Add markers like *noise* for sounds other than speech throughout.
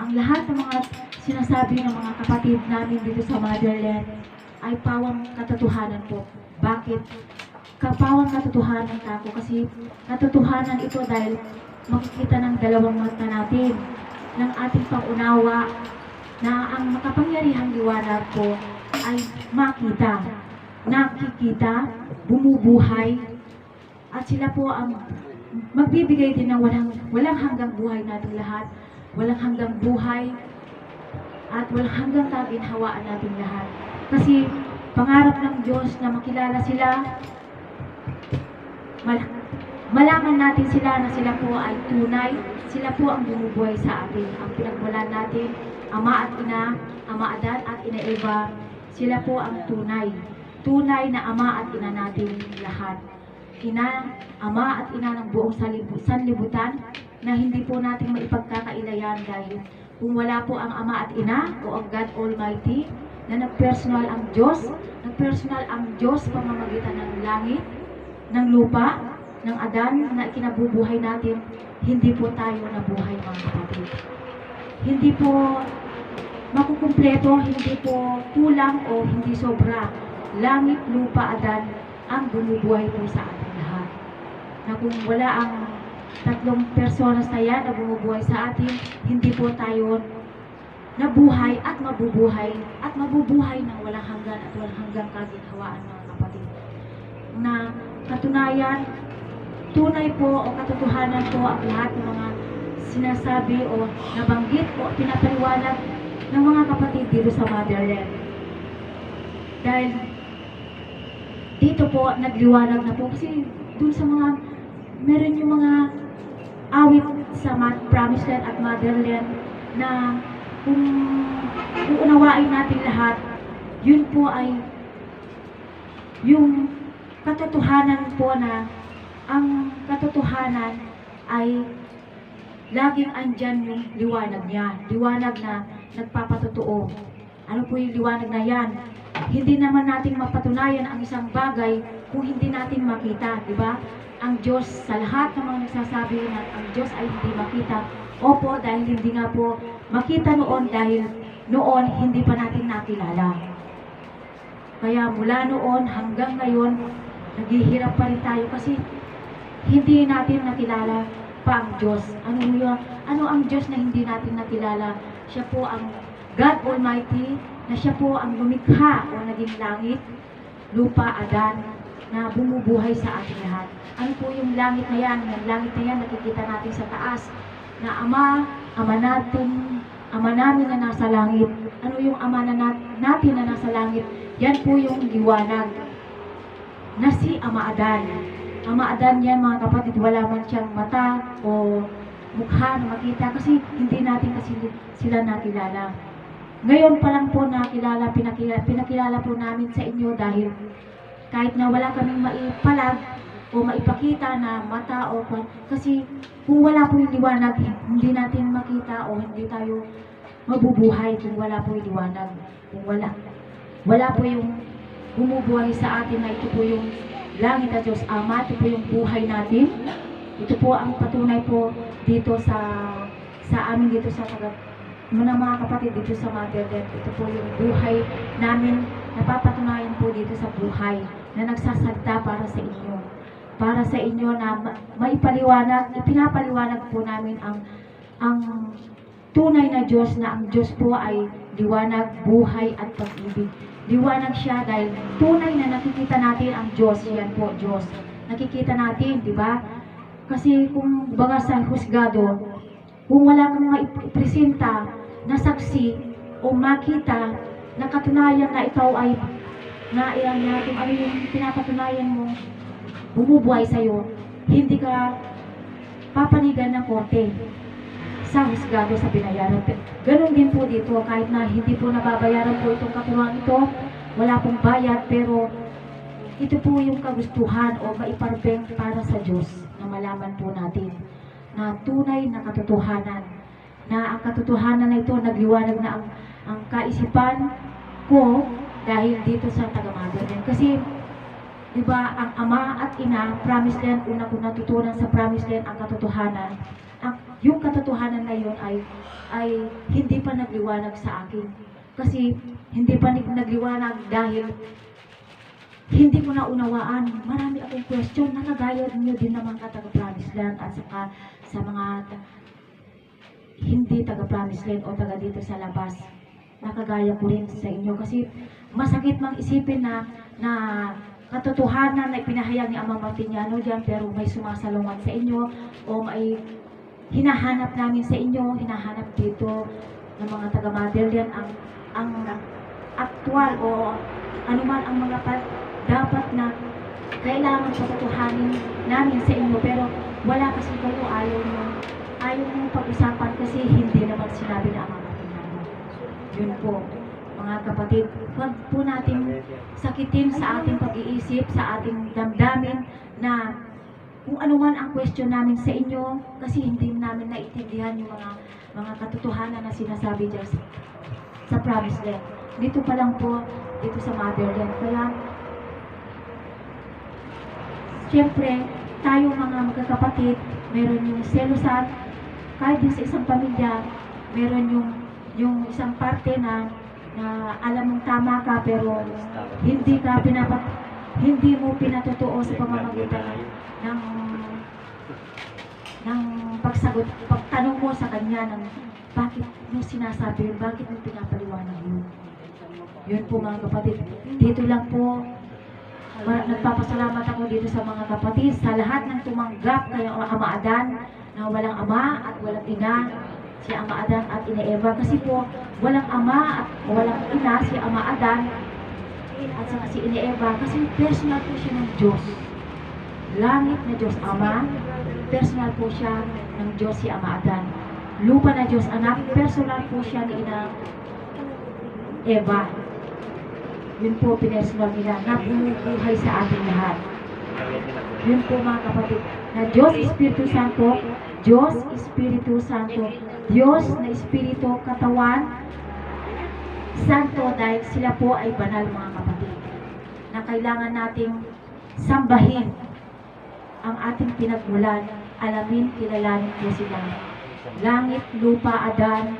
ang lahat ng mga sinasabi ng mga kapatid namin dito sa motherland ay pawang katotohanan po. Bakit? Kapawang katotohanan ka ako kasi katotohanan ito dahil makikita ng dalawang mata natin ng ating pangunawa na ang makapangyarihang liwanag po ay makita, nakikita, bumubuhay, at sila po ang magbibigay din ng walang, walang hanggang buhay natin lahat, walang hanggang buhay, at walang hanggang kaginhawaan natin lahat. Kasi pangarap ng Diyos na makilala sila, mal malaman natin sila na sila po ay tunay, sila po ang bumubuhay sa atin. Ang pinagmulan natin, Ama at Ina, Ama Adan at Ina Eva, sila po ang tunay. Tunay na Ama at Ina natin lahat. Ina, Ama at Ina ng buong sanlibutan na hindi po natin maipagkakailayan dahil kung wala po ang Ama at Ina o ang God Almighty na nagpersonal ang Diyos, nagpersonal ang Diyos pamamagitan ng langit, ng lupa, ng Adan na ikinabubuhay natin, hindi po tayo nabuhay mga kapatid. Hindi po makukumpleto, hindi po kulang o hindi sobra. Langit, lupa, Adan ang bumubuhay po sa ating lahat. Na kung wala ang tatlong personas na yan na bumubuhay sa atin, hindi po tayo nabuhay at mabubuhay at mabubuhay ng walang hanggan at walang hanggang kaginhawaan mga kapatid. Na katunayan, tunay po o katotohanan po ang lahat ng mga sinasabi o nabanggit o pinapaliwanag ng mga kapatid dito sa motherland. Dahil dito po nagliwanag na po kasi dun sa mga meron yung mga awit sa Ma- Promised Land at Motherland na kung uunawain natin lahat, yun po ay yung katotohanan po na ang katotohanan ay laging andyan yung liwanag niya. Liwanag na nagpapatotoo. Ano po yung liwanag na yan? Hindi naman natin mapatunayan ang isang bagay kung hindi natin makita, di ba? Ang Diyos, sa lahat ng mga nagsasabi na ang Diyos ay hindi makita, opo, dahil hindi nga po makita noon dahil noon hindi pa natin nakilala. Kaya mula noon hanggang ngayon, naghihirap pa rin tayo kasi hindi natin nakilala pa ang Diyos. Ano yun? Ano ang Diyos na hindi natin nakilala? Siya po ang God Almighty, na siya po ang lumikha o naging langit, lupa, adan, na bumubuhay sa ating lahat. Ano po yung langit na yan? Yung langit na yan nakikita natin sa taas, na Ama, Ama natin, Ama namin na nasa langit. Ano yung Ama na nat- natin na nasa langit? Yan po yung liwanag na si Ama Adan. Ama Adan yan mga kapatid, wala man siyang mata o mukha na makita kasi hindi natin kasi sila nakilala. Ngayon pa lang po nakilala, pinakilala, pinakilala po namin sa inyo dahil kahit na wala kaming maipalag o maipakita na mata o kasi kung wala po yung liwanag, hindi natin makita o hindi tayo mabubuhay kung wala po yung liwanag. Kung wala, wala po yung bumubuhay sa atin na ito po yung langit at Diyos Ama, ito po yung buhay natin. Ito po ang patunay po dito sa sa amin dito sa taga mga mga kapatid dito sa Motherland. Ito po yung buhay namin napapatunayan po dito sa buhay na nagsasalita para sa inyo. Para sa inyo na ma- maipaliwanag, ipinapaliwanag po namin ang ang tunay na Diyos na ang Diyos po ay liwanag, buhay at pag-ibig. Liwanag siya dahil tunay na nakikita natin ang Diyos. Yan po, Diyos. Nakikita natin, di ba? Kasi kung baga sa husgado, kung wala kang maipresenta na saksi o makita na katunayan na ikaw ay na ilang natin ano yung pinapatunayan mo bumubuhay sa'yo, hindi ka papanigan ng korte sa husgado sa binayaran. Ganon din po dito, kahit na hindi po nababayaran po itong katuruan ito, wala pong bayad, pero ito po yung kagustuhan o maiparbeng para sa Diyos na malaman po natin na tunay na katotohanan na ang katotohanan na ito nagliwanag na ang, ang kaisipan ko dahil dito sa taga-motherland. Kasi, di ba, ang ama at ina, promised land, una ko natutunan sa promised land ang katotohanan. Ang yung katotohanan na yun ay, ay hindi pa nagliwanag sa akin. Kasi hindi pa nag- nagliwanag dahil hindi ko na unawaan. Marami akong question na kagaya niyo din naman ka taga-promise land at saka sa mga hindi taga-promise land o taga dito sa labas. Nakagaya ko rin sa inyo kasi masakit mang isipin na na katotohanan na ipinahayag ni Ama Martiniano dyan pero may sumasalungat sa inyo o may hinahanap namin sa inyo, hinahanap dito ng mga taga-Madeline ang ang actual o anuman ang mga pa, dapat na kailangan patutuhanin namin sa inyo pero wala kasi kayo ayaw nyo ayaw nyo pag-usapan kasi hindi naman sinabi na ang. Yun po, mga kapatid, huwag po natin sakitin sa ating pag-iisip, sa ating damdamin na kung ano man ang question namin sa inyo kasi hindi namin naintindihan yung mga mga katotohanan na sinasabi dyan sa, sa promise land. Dito pa lang po, dito sa motherland. Kaya, siyempre, tayo mga magkakapatid, meron yung selusan, kahit sa isang pamilya, meron yung yung isang parte na na alam mong tama ka pero hindi ka pinapat hindi mo pinatotoo sa pamamagitan ng ng, ng pagsagot, pagtanong mo sa kanya ng bakit mo sinasabi, yun, bakit mo pinapaliwanag yun. Yun po mga kapatid. Dito lang po, ma- nagpapasalamat ako dito sa mga kapatid, sa lahat ng tumanggap kay Ama Adan, na walang ama at walang ina, si Ama Adan at Ina Eva. Kasi po, walang ama at walang ina, si Ama Adan, at saka si Ina Eva kasi personal po siya ng Diyos. Langit na Diyos Ama, personal po siya ng Diyos si Ama Adan. Lupa na Diyos Anak, personal po siya ni Ina Eva. Yun po pinersonal nila na bumubuhay sa ating lahat. Yun po mga kapatid, na Diyos Espiritu Santo, Diyos Espiritu Santo, Diyos na Espiritu Katawan, Santo dahil sila po ay banal mga kapatid na kailangan nating sambahin ang ating pinagmulan, alamin, kilalanin po sila. Langit, lupa, adan,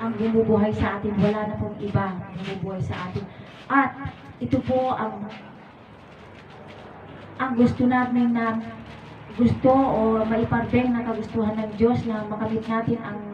ang bumubuhay sa atin. Wala na pong iba bumubuhay sa atin. At ito po ang ang gusto namin na gusto o maiparbeng na kagustuhan ng Diyos na makamit natin ang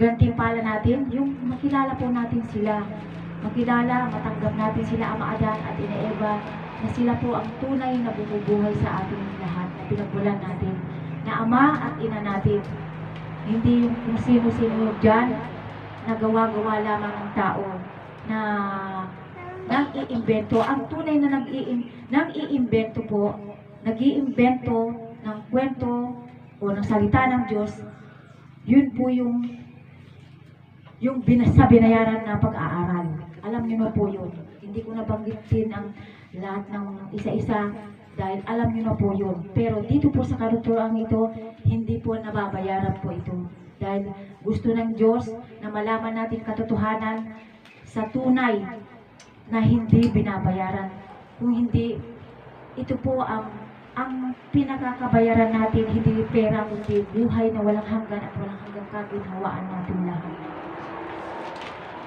gantimpala natin, yung makilala po natin sila. Makilala, matanggap natin sila Ama Adan at Ina Eva na sila po ang tunay na bumubuhay sa ating lahat na pinagbulan natin na Ama at Ina natin. Hindi yung kung sino-sino dyan na gawa-gawa lamang ng tao na nang iimbento. Ang tunay na nang iimbento po, nag-iimbento ng kwento o ng salita ng Diyos, yun po yung yung binas- sa binayaran na pag-aaral. Alam niyo na po yun. Hindi ko nabanggitin ang lahat ng isa-isa dahil alam niyo na po yun. Pero dito po sa karuturang ito, hindi po nababayaran po ito. Dahil gusto ng Diyos na malaman natin katotohanan sa tunay na hindi binabayaran. Kung hindi, ito po ang ang pinakakabayaran natin, hindi pera, kundi buhay na walang hanggan at walang hanggang kaginhawaan natin lahat.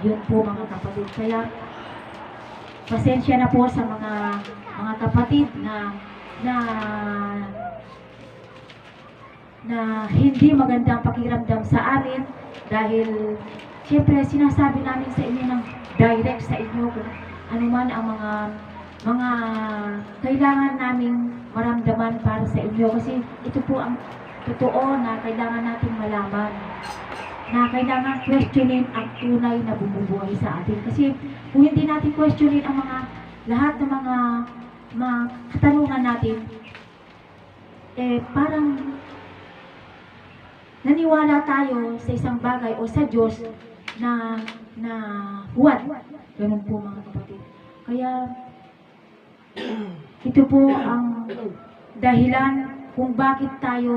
Yun po mga kapatid. Kaya, pasensya na po sa mga mga kapatid na na na hindi magandang pakiramdam sa amin dahil siyempre sinasabi namin sa inyo ng direct sa inyo kung ano man ang mga mga kailangan naming maramdaman para sa inyo kasi ito po ang totoo na kailangan nating malaman na kailangan questionin ang tunay na bumubuhay sa atin kasi kung hindi natin questionin ang mga lahat ng mga mga katanungan natin eh parang naniwala tayo sa isang bagay o sa Diyos na na huwad. Ganun po mga kapatid. Kaya *clears throat* ito po ang dahilan kung bakit tayo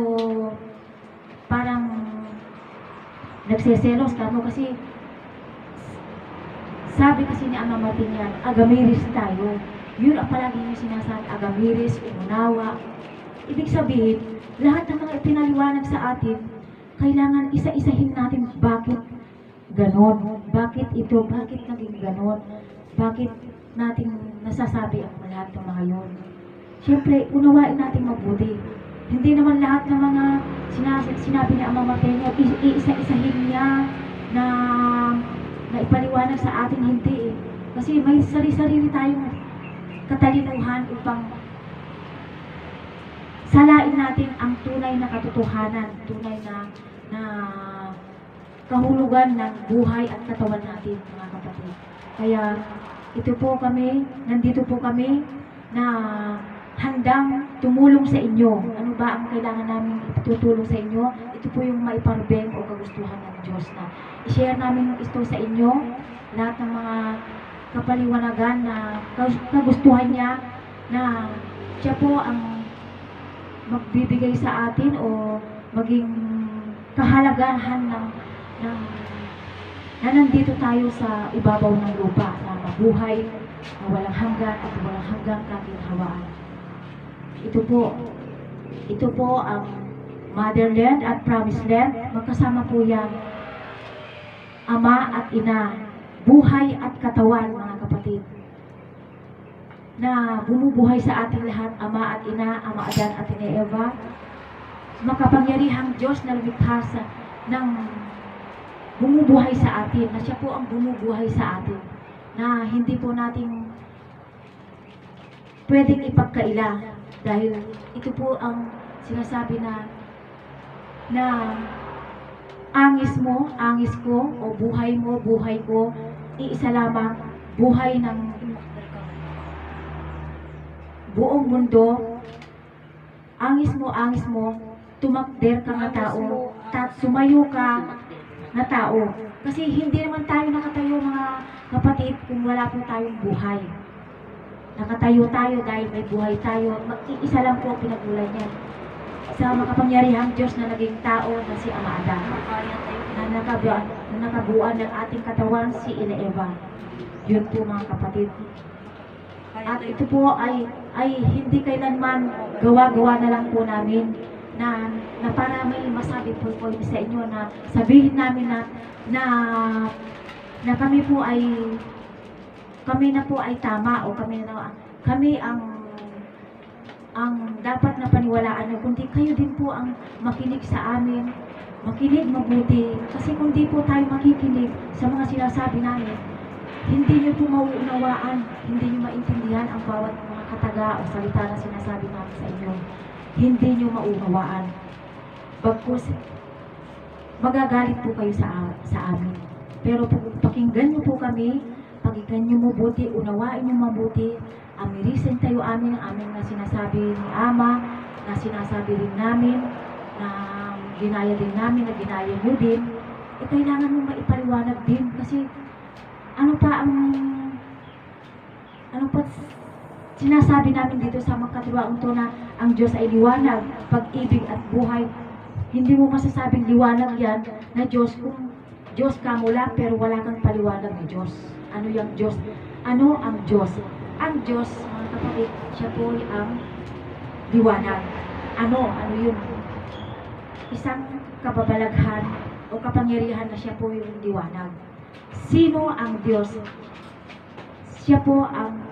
parang nagseselos kamo kasi sabi kasi ni Ama Martinian, agamiris tayo. Yun ang palagi yung sinasabi, agamiris, umunawa. Ibig sabihin, lahat ng mga ipinaliwanag sa atin, kailangan isa-isahin natin bakit ganon, bakit ito, bakit naging ganon, bakit natin nasasabi ang lahat ng mga yun. Siyempre, unawain natin mabuti. Hindi naman lahat ng mga sinabi, sinabi ni Ama Mateo, iisa-isahin niya na, na ipaliwanag sa atin, hindi eh. Kasi may sarili-sarili tayong katalinuhan upang salain natin ang tunay na katotohanan, tunay na na kahulugan ng buhay at katawan natin, mga kapatid. Kaya ito po kami, nandito po kami na handang tumulong sa inyo. Ano ba ang kailangan namin itutulong sa inyo? Ito po yung maiparubeng o kagustuhan ng Diyos na i-share namin ito sa inyo, lahat ng mga kapaliwanagan na kagus- kagustuhan niya na siya po ang magbibigay sa atin o maging kahalagahan ng, ng na nandito tayo sa ibabaw ng lupa na mabuhay na walang hanggan at walang hanggang kaginhawaan. Ito po, ito po ang motherland at promised land. Magkasama po yan. Ama at ina, buhay at katawan, mga kapatid na bumubuhay sa ating lahat, Ama at Ina, Ama Adan at Ina Eva, makapangyarihang Diyos na lumikha sa, ng bumubuhay sa atin, na siya po ang bumubuhay sa atin, na hindi po natin pwedeng ipagkaila dahil ito po ang sinasabi na na angis mo, angis ko, o buhay mo, buhay ko, iisa lamang, buhay ng buong mundo, angis mo, angis mo, tumakder ka nga tao, tat sumayo ka na tao. Kasi hindi naman tayo nakatayo mga kapatid kung wala po tayong buhay. Nakatayo tayo dahil may buhay tayo. Mag- Isa lang po ang pinagmulan niya. Sa makapangyarihang Diyos na naging tao na si Ama Ada. Na, nakabuan, na nakabuan ng ating katawan si Ina Eva. Yun po mga kapatid. At ito po ay ay hindi kailanman gawa-gawa na lang po namin na, na para may masabi po po sa inyo na sabihin namin na na na kami po ay kami na po ay tama o kami na kami ang ang dapat na paniwalaan nyo, kundi kayo din po ang makinig sa amin, makinig mabuti. Kasi kung di po tayo makikinig sa mga sinasabi namin, hindi nyo po mauunawaan, hindi nyo maintindihan ang bawat mga kataga o salita na sinasabi namin sa inyo. Hindi nyo maunawaan. Bagkus, magagalit po kayo sa, sa amin. Pero pakinggan nyo po kami, pakinggan nyo mabuti, unawain nyo mabuti, amirisin tayo amin ang aming na sinasabi ni Ama, na sinasabi rin namin, na ginaya din namin, na ginaya nyo din, eh kailangan mo maipaliwanag din kasi ano pa ang ano pa sinasabi namin dito sa magkatuwaang to na ang Diyos ay liwanag, pag-ibig at buhay. Hindi mo masasabing liwanag yan na Diyos kung Diyos ka mula pero wala kang paliwanag ni Diyos. Ano yung Diyos? Ano ang Diyos? Ang Diyos, mga kapatid, siya po ang liwanag. Ano? Ano yun? Isang kababalaghan o kapangyarihan na siya po yung liwanag. Sino ang Diyos? Siya po ang